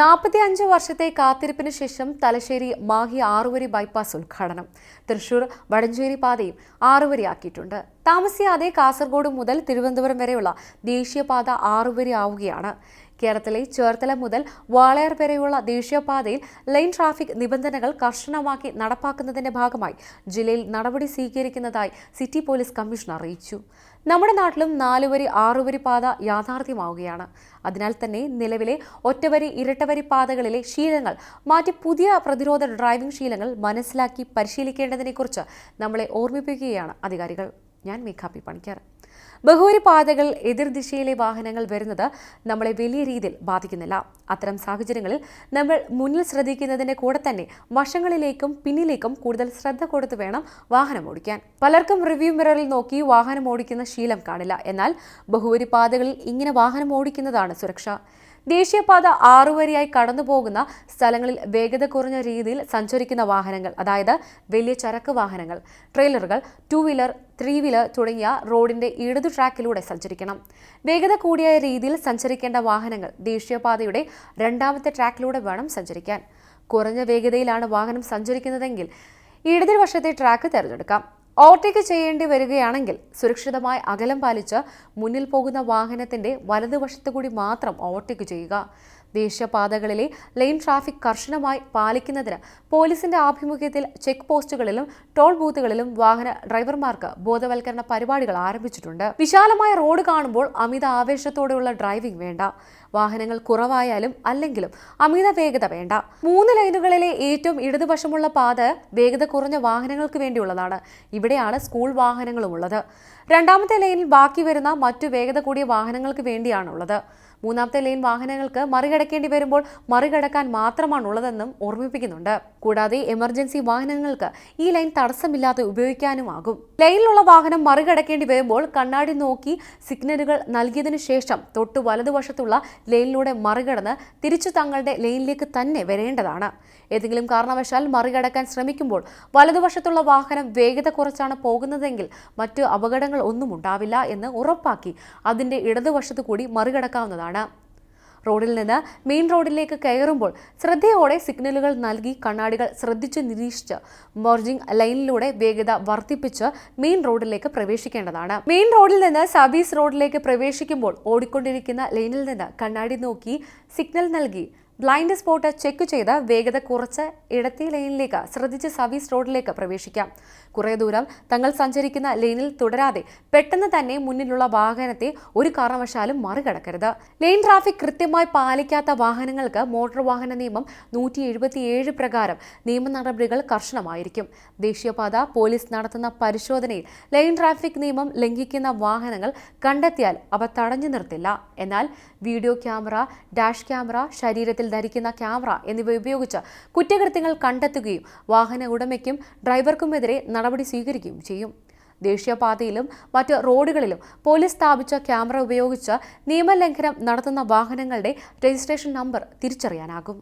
നാൽപ്പത്തി അഞ്ച് വർഷത്തെ കാത്തിരിപ്പിന് ശേഷം തലശ്ശേരി മാഹി ആറുവരി ബൈപ്പാസ് ഉദ്ഘാടനം. തൃശൂർ വടഞ്ചേരി പാതയും ആറുവരിയാക്കിയിട്ടുണ്ട്. താമസിയാതെ കാസർഗോഡ് മുതൽ തിരുവനന്തപുരം വരെയുള്ള ദേശീയപാത ആറുവരി ആവുകയാണ്. കേരളത്തിലെ ചേർത്തല മുതൽ വാളയാർ വരെയുള്ള ദേശീയപാതയിൽ ലൈൻ ട്രാഫിക് നിബന്ധനകൾ കർശനമാക്കി നടപ്പാക്കുന്നതിന്റെ ഭാഗമായി ജില്ലയിൽ നടപടി സ്വീകരിക്കുന്നതായി സിറ്റി പോലീസ് കമ്മീഷണർ അറിയിച്ചു. നമ്മുടെ നാട്ടിലും നാലുവരി ആറുവരി പാത യാഥാർത്ഥ്യമാവുകയാണ്. അതിനാൽ തന്നെ നിലവിലെ ഒറ്റവരി ഇരട്ടവരി പാതകളിലെ ശീലങ്ങൾ മാറ്റി പുതിയ പ്രതിരോധ ഡ്രൈവിംഗ് ശീലങ്ങൾ മനസ്സിലാക്കി പരിശീലിക്കേണ്ടതിനെക്കുറിച്ച് നമ്മളെ ഓർമ്മിപ്പിക്കുകയാണ് അധികാരികൾ. ഞാൻ മേഘാ പി പണിക്കർ. ബഹുവരി പാതകൾ എതിർദിശയിലെ വാഹനങ്ങൾ വരുന്നത് നമ്മളെ വലിയ രീതിയിൽ ബാധിക്കുന്നില്ല. അത്തരം സാഹചര്യങ്ങളിൽ നമ്മൾ മുന്നിൽ ശ്രദ്ധിക്കുന്നതിന്റെ കൂടെ തന്നെ വശങ്ങളിലേക്കും പിന്നിലേക്കും കൂടുതൽ ശ്രദ്ധ കൊടുത്ത് വേണം വാഹനം ഓടിക്കാൻ. പലർക്കും റിവ്യൂ മിററിൽ നോക്കി വാഹനം ഓടിക്കുന്ന ശീലം കാണില്ല. എന്നാൽ ബഹുവരി പാതകളിൽ ഇങ്ങനെ വാഹനം ഓടിക്കുന്നതാണ് സുരക്ഷ. ദേശീയപാത ആറുവരിയായി കടന്നുപോകുന്ന സ്ഥലങ്ങളിൽ വേഗത കുറഞ്ഞ രീതിയിൽ സഞ്ചരിക്കുന്ന വാഹനങ്ങൾ അതായത് വലിയ ചരക്ക് വാഹനങ്ങൾ ട്രെയിലറുകൾ ടു വീലർ ത്രീ വീലർ തുടങ്ങിയ റോഡിന്റെ ഇടതു ട്രാക്കിലൂടെ സഞ്ചരിക്കണം. വേഗത കൂടിയ രീതിയിൽ സഞ്ചരിക്കേണ്ട വാഹനങ്ങൾ ദേശീയപാതയുടെ രണ്ടാമത്തെ ട്രാക്കിലൂടെ വേണം സഞ്ചരിക്കാൻ. കുറഞ്ഞ വേഗതയിലാണ് വാഹനം സഞ്ചരിക്കുന്നതെങ്കിൽ ഇടതു വർഷത്തെ ട്രാക്ക് തിരഞ്ഞെടുക്കാം. ഓവർടേക്ക് ചെയ്യേണ്ടി വരികയാണെങ്കിൽ സുരക്ഷിതമായി അകലം പാലിച്ച് മുന്നിൽ പോകുന്ന വാഹനത്തിന്റെ വലതുവശത്തു കൂടി മാത്രം ഓവർടേക്ക് ചെയ്യുക. ദേശീയപാതകളിലെ ലൈൻ ട്രാഫിക് കർശനമായി പാലിക്കുന്നതിന് പോലീസിന്റെ ആഭിമുഖ്യത്തിൽ ചെക്ക് പോസ്റ്റുകളിലും ടോൾ ബൂത്തുകളിലും വാഹന ഡ്രൈവർമാർക്ക് ബോധവൽക്കരണ പരിപാടികൾ ആരംഭിച്ചിട്ടുണ്ട്. വിശാലമായ റോഡ് കാണുമ്പോൾ അമിത ആവേശത്തോടെയുള്ള ഡ്രൈവിംഗ് വേണ്ട. വാഹനങ്ങൾ കുറവായാലും അല്ലെങ്കിലും അമിത വേഗത വേണ്ട. മൂന്ന് ലൈനുകളിലെ ഏറ്റവും ഇടതുവശമുള്ള പാത വേഗത കുറഞ്ഞ വാഹനങ്ങൾക്ക് വേണ്ടിയുള്ളതാണ്. ഇവിടെയാണ് സ്കൂൾ വാഹനങ്ങളും ഉള്ളത് രണ്ടാമത്തെ ലൈനിൽ ബാക്കി വരുന്ന മറ്റു വേഗത കൂടിയ വാഹനങ്ങൾക്ക് വേണ്ടിയാണുള്ളത്. മൂന്നാമത്തെ ലൈൻ വാഹനങ്ങൾക്ക് മറികടക്കേണ്ടി വരുമ്പോൾ മറികടക്കാൻ മാത്രമാണുള്ളതെന്നും ഓർമ്മിപ്പിക്കുന്നുണ്ട്. കൂടാതെ എമർജൻസി വാഹനങ്ങൾക്ക് ഈ ലൈൻ തടസ്സമില്ലാതെ ഉപയോഗിക്കാനുമാകും. ലൈനിലുള്ള വാഹനം മറികടക്കേണ്ടി വരുമ്പോൾ കണ്ണാടി നോക്കി സിഗ്നലുകൾ നൽകിയതിനു ശേഷം തൊട്ടു വലതുവശത്തുള്ള ലൈനിലൂടെ മറികടന്ന് തിരിച്ചു തങ്ങളുടെ ലൈനിലേക്ക് തന്നെ വരേണ്ടതാണ്. ഏതെങ്കിലും കാരണവശാൽ മറികടക്കാൻ ശ്രമിക്കുമ്പോൾ വലതുവശത്തുള്ള വാഹനം വേഗത കുറച്ചാണ് പോകുന്നതെങ്കിൽ മറ്റു അപകടങ്ങൾ ഒന്നും ഉണ്ടാവില്ല എന്ന് ഉറപ്പാക്കി അതിന്റെ ഇടതുവശത്തു കൂടി മറികടക്കാവുന്നതാണ്. റോഡിൽ നിന്ന് മെയിൻ റോഡിലേക്ക് കയറുമ്പോൾ ശ്രദ്ധയോടെ സിഗ്നലുകൾ നൽകി കണ്ണാടികൾ ശ്രദ്ധിച്ച് നിരീക്ഷിച്ച് മോർജിംഗ് ലൈനിലൂടെ വേഗത വർദ്ധിപ്പിച്ച് മെയിൻ റോഡിലേക്ക് പ്രവേശിക്കേണ്ടതാണ്. മെയിൻ റോഡിൽ നിന്ന് സബീസ് റോഡിലേക്ക് പ്രവേശിക്കുമ്പോൾ ഓടിക്കൊണ്ടിരിക്കുന്ന ലൈനിൽ നിന്ന് കണ്ണാടി നോക്കി സിഗ്നൽ നൽകി ബ്ലൈൻഡ് സ്പോട്ട് ചെക്ക് ചെയ്ത് വേഗത കുറച്ച് ഇടത്തെ ലൈനിലേക്ക് ശ്രദ്ധിച്ച് സർവീസ് റോഡിലേക്ക് പ്രവേശിക്കാം. കുറേ ദൂരം തങ്ങൾ സഞ്ചരിക്കുന്ന ലൈനിൽ തുടരാതെ പെട്ടെന്ന് തന്നെ മുന്നിലുള്ള വാഹനത്തെ ഒരു കാരണവശാലും മറികടക്കരുത്. ലൈൻ ട്രാഫിക് കൃത്യമായി പാലിക്കാത്ത വാഹനങ്ങൾക്ക് മോട്ടോർ വാഹന നിയമം നൂറ്റി എഴുപത്തിയേഴ് പ്രകാരം നിയമ നടപടികൾ കർശനമായിരിക്കും. ദേശീയപാത പോലീസ് നടത്തുന്ന പരിശോധനയിൽ ലൈൻ ട്രാഫിക് നിയമം ലംഘിക്കുന്ന വാഹനങ്ങൾ കണ്ടെത്തിയാൽ അവ തടഞ്ഞു നിർത്തില്ല. എന്നാൽ വീഡിയോ ക്യാമറ ഡാഷ് ക്യാമറ ശരീരത്തിൽ ധരിക്കുന്ന ക്യാമറ എന്നിവ ഉപയോഗിച്ച് കുറ്റകൃത്യങ്ങൾ കണ്ടെത്തുകയും വാഹന ഉടമയ്ക്കും ഡ്രൈവർക്കുമെതിരെ നടപടി സ്വീകരിക്കുകയും ചെയ്യും. ദേശീയപാതയിലും മറ്റ് റോഡുകളിലും പോലീസ് സ്ഥാപിച്ച ക്യാമറ ഉപയോഗിച്ച് നിയമലംഘനം നടത്തുന്ന വാഹനങ്ങളുടെ രജിസ്ട്രേഷൻ നമ്പർ തിരിച്ചറിയാനാകും.